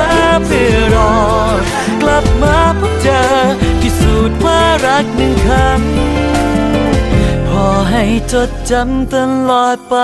อ ลับมาพบเจอพิสูจน์ว่ารักหนึ่งคำพอให้จดจำตลอดไป